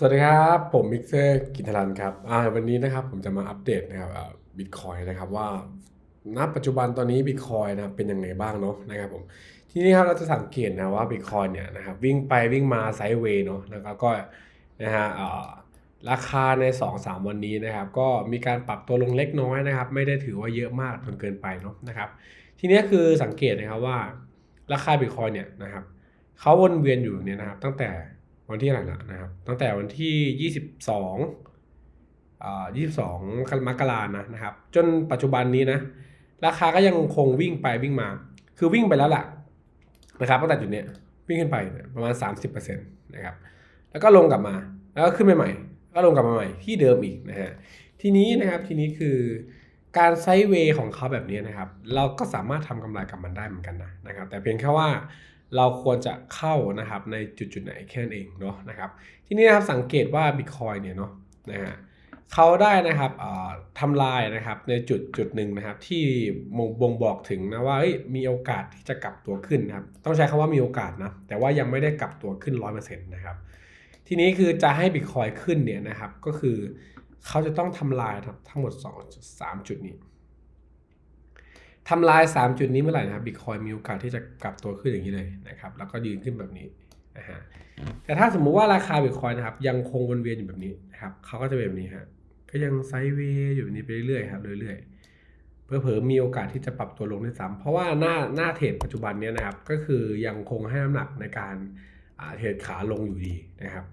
สวัสดีครับ ผมมิกเซอร์กินทรันครับวันนี้นะครับผมจะมาอัปเดตนะครับบิตคอยนะครับว่าณปัจจุบันตอนนี้บิตคอยนะครับเป็นยังไงบ้างเนาะนะครับผมทีนี้ครับเราจะสังเกตนะว่าบิตคอยเนี่ยนะครับวิ่งไปวิ่งมาไซด์เวย์เนาะนะครับก็นะฮะราคาใน 2-3 วันนี้นะครับ ก็มีการปรับตัวลงเล็กน้อยนะครับ ไม่ได้ถือว่าเยอะมากจนเกินไปเนาะนะครับ ทีนี้คือสังเกตนะครับว่าราคาบิตคอยเนี่ยนะครับเขาวนเวียนอยู่เนี่ยนะครับตั้งแต่ วันที่อะไรละนะครับ ตั้งแต่วันที่ 22อ่า22 มกรานะนะครับ จนปัจจุบันนี้นะ ราคาก็ยังคงวิ่งไปวิ่งมา คือวิ่งไปแล้วล่ะนะครับตั้งแต่จุดเนี้ยวิ่งขึ้นไปประมาณ 30%นะครับ แล้วก็ลงกลับมา แล้วก็ขึ้นไปใหม่ ก็ลงกลับมาใหม่ที่เดิมอีกนะฮะ ทีนี้นะครับ ทีนี้คือการไซด์เวย์ของเขาแบบนี้นะครับ เราก็สามารถทำกำไรกับมันได้เหมือนกันนะนะครับ แต่เพียงแค่ว่า เราควรจะเข้านะครับในจุดจุดๆไหนแค่นั้นเองเนาะนะครับทีนี้นะครับสังเกตว่า Bitcoin เนี่ยเนาะนะฮะเขาได้นะครับทำลายนะครับในจุดจุดหนึ่งนะครับ ที่บ่งบอกถึงนะว่ามีโอกาสที่จะกลับตัวขึ้นนะครับต้องใช้คำว่ามีโอกาสนะแต่ว่ายังไม่ได้กลับตัวขึ้น100%นต์นะครับทีนี้คือจะให้ Bitcoin ขึ้นเนี่ยนะครับก็คือเขาจะต้องทำลายทั้งหมด 2 3 จุดนี้ ทำลาย 3 จุดนี้เมื่อไหร่นะครับ Bitcoin มีโอกาสที่จะกลับตัวขึ้นอย่างนี้เลยนะครับ แล้วก็ยืนขึ้นแบบนี้นะฮะแต่ถ้าสมมุติว่าราคาบิตคอยนะครับ ยังคงวนเวียนอยู่แบบนี้นะครับเขาก็จะเป็นแบบนี้ฮะก็ยังไซด์เวย์อยู่แบบนี้ไปเรื่อยๆครับเรื่อยๆเผลอๆมีโอกาสที่จะปรับตัวลงได้ซ้ำเพราะว่าหน้าหน้าเทรดปัจจุบันเนี้ยนะครับ ก็คือยังคงให้น้ำหนักในการเทรดขาลงอยู่ดีนะครับ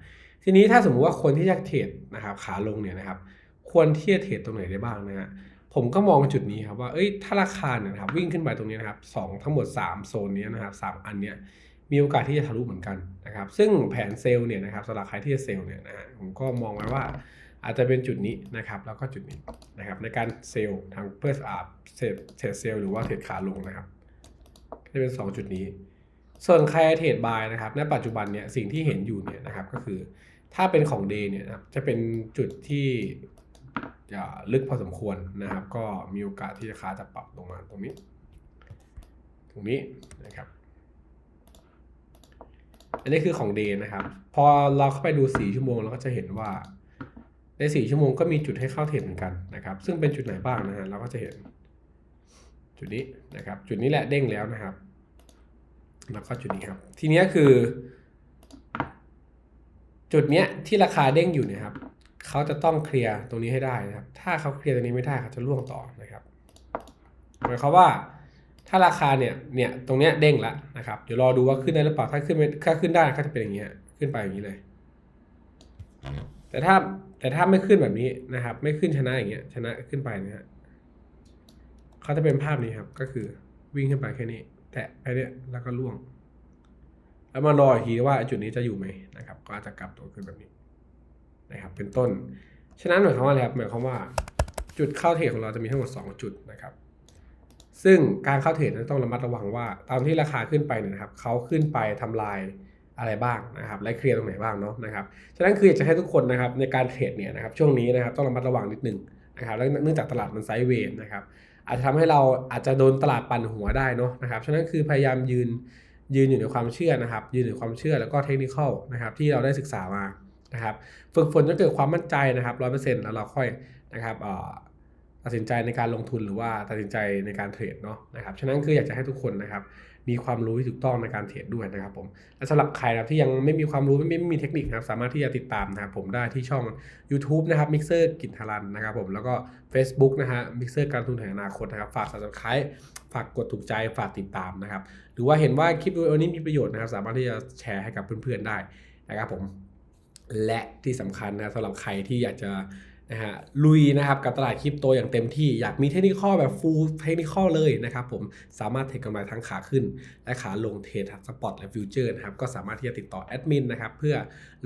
ทีนี้ถ้าสมมุติว่าคนที่จะเทรดนะครับขาลงเนี่ยนะครับ ควรที่จะเทรดตรงไหนได้บ้างนะฮะ ผมก็มองจุดนี้ครับว่าเอ้ยถ้าราคาเนี่ยครับวิ่งขึ้นไปตรงนี้นะครับสองทั้งหมด 3 โซนนี้นะครับสามอันเนี้ยมีโอกาสที่จะทะลุเหมือนกันนะครับซึ่งแผนเซลล์เนี่ยนะครับสำหรับใครที่จะเซลล์เนี่ยนะฮะผมก็มองไว้ว่าอาจจะเป็นจุดนี้นะครับแล้วก็จุดนี้นะครับในการเซลล์ทางเพื่ออาเทรดเทรดเซลล์หรือว่าเทรดขาลงนะครับจะเป็น 2 จุดนี้ ส่วนใครเทรดบายนะครับณปัจจุบันเนี่ยสิ่งที่เห็นอยู่เนี่ยนะครับก็คือถ้าเป็นของเดย์เนี่ยนะครับจะเป็นจุดที่ จะลึกพอสมควรนะครับ ก็มีโอกาสที่ราคาจะปรับลงมาตรงนี้ ตรงนี้นะครับ อันนี้คือของเดย์นะครับ พอเราเข้าไปดู 4 ชั่วโมงเราก็จะเห็นว่า ใน 4 ชั่วโมงก็มีจุดให้เข้าเทรดเหมือนกันนะครับ ซึ่งเป็นจุดไหนบ้างนะฮะเราก็จะเห็น จุดนี้นะครับ จุดนี้แหละเด้งแล้วนะครับ แล้วก็จุดนี้ครับ ทีนี้คือ จุดเนี้ยที่ราคาเด้งอยู่เนี่ยครับ เขาจะต้องเคลียร์ตรงนี้ให้ได้นะครับ ถ้าเขาเคลียร์ตรงนี้ไม่ได้เขาจะล่วงต่อนะครับหมายความว่าถ้าราคาเนี่ยเนี่ยตรงเนี้ยเด้งละนะครับเดี๋ยวรอดูว่าขึ้นได้หรือเปล่าถ้าขึ้นไม่ถ้าขึ้นได้ก็จะเป็นอย่างเงี้ยขึ้นไปอย่างนี้เลย แต่ถ้าแต่ถ้าไม่ขึ้นแบบนี้นะครับ ไม่ขึ้นชนะอย่างเงี้ย ชนะขึ้นไปนะฮะเขาจะเป็นภาพนี้ครับ ก็คือวิ่งขึ้นไปแค่นี้ แตะไปเนี่ยแล้วก็ล่วง แล้วมารออีกทีว่าจุดนี้จะอยู่ไหมนะครับ ก็อาจจะกลับตัวขึ้นแบบนี้ นะครับเป็นต้น ฉะนั้นหมายความว่าอะไรครับหมายความว่าจุดเข้าเทรดของเราจะมีทั้งหมด 2 จุดนะครับ ซึ่งการเข้าเทรดนั้นต้องระมัดระวังว่าตอนที่ราคาขึ้นไปเนี่ยนะครับเขาขึ้นไปทำลายอะไรบ้างนะครับและเคลียร์ตรงไหนบ้างเนาะนะครับฉะนั้นคืออยากจะให้ทุกคนนะครับในการเทรดเนี่ยนะครับช่วงนี้นะครับต้องระมัดระวังนิดนึงนะครับแล้วเนื่องจากตลาดมันไซด์เวย์นะครับอาจจะทำให้เราอาจจะโดนตลาดปั่นหัวได้เนาะนะครับฉะนั้นคือพยายามยืนยืนอยู่ในความเชื่อนะครับ ยืนอยู่ในความเชื่อแล้วก็เทคนิคอลนะครับที่เราได้ศึกษามา นะครับฝึกฝนจนเกิดความมั่นใจนะครับร้อยเปอร์เซ็นต์แล้วเราค่อยนะครับตัดสินใจในการลงทุนหรือว่าตัดสินใจในการเทรดเนาะนะครับฉะนั้นคืออยากจะให้ทุกคนนะครับมีความรู้ที่ถูกต้องในการเทรดด้วยนะครับผมและสำหรับใครนะครับที่ยังไม่มีความรู้ไม่ไม่มีเทคนิคนะครับสามารถที่จะติดตามนะครับผมได้ที่ช่อง YouTube นะครับ Mixer กินทารันนะครับผมแล้วก็ Facebook นะฮะ Mixer การลงทุนแห่งอนาคตนะครับฝาก subscribe ฝากกดถูกใจฝากติดตามนะครับหรือว่าเห็นว่าคลิปวิดีโอนี้มีประโยชน์นะครับสามารถที่จะแชร์ให้กับเพื่อนๆได้นะครับผม และที่สำคัญนะสำหรับใครที่อยากจะนะฮะลุยนะครับกับตลาดคริปโตอย่างเต็มที่อยากมีเทคนิคข้อแบบฟูลเทคนิคข้อเลยนะครับผมสามารถเทรดกำไรทั้งขาขึ้น และขาลงเทรดสปอตและฟิวเจอร์นะครับก็สามารถที่จะติดต่อแอดมินนะครับเพื่อ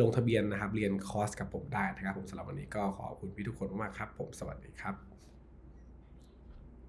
ลงทะเบียนนะครับเรียนคอร์สกับผมได้นะครับผมสำหรับวันนี้ก็ขอบคุณพี่ทุกคนมากๆครับผมสวัสดีครับ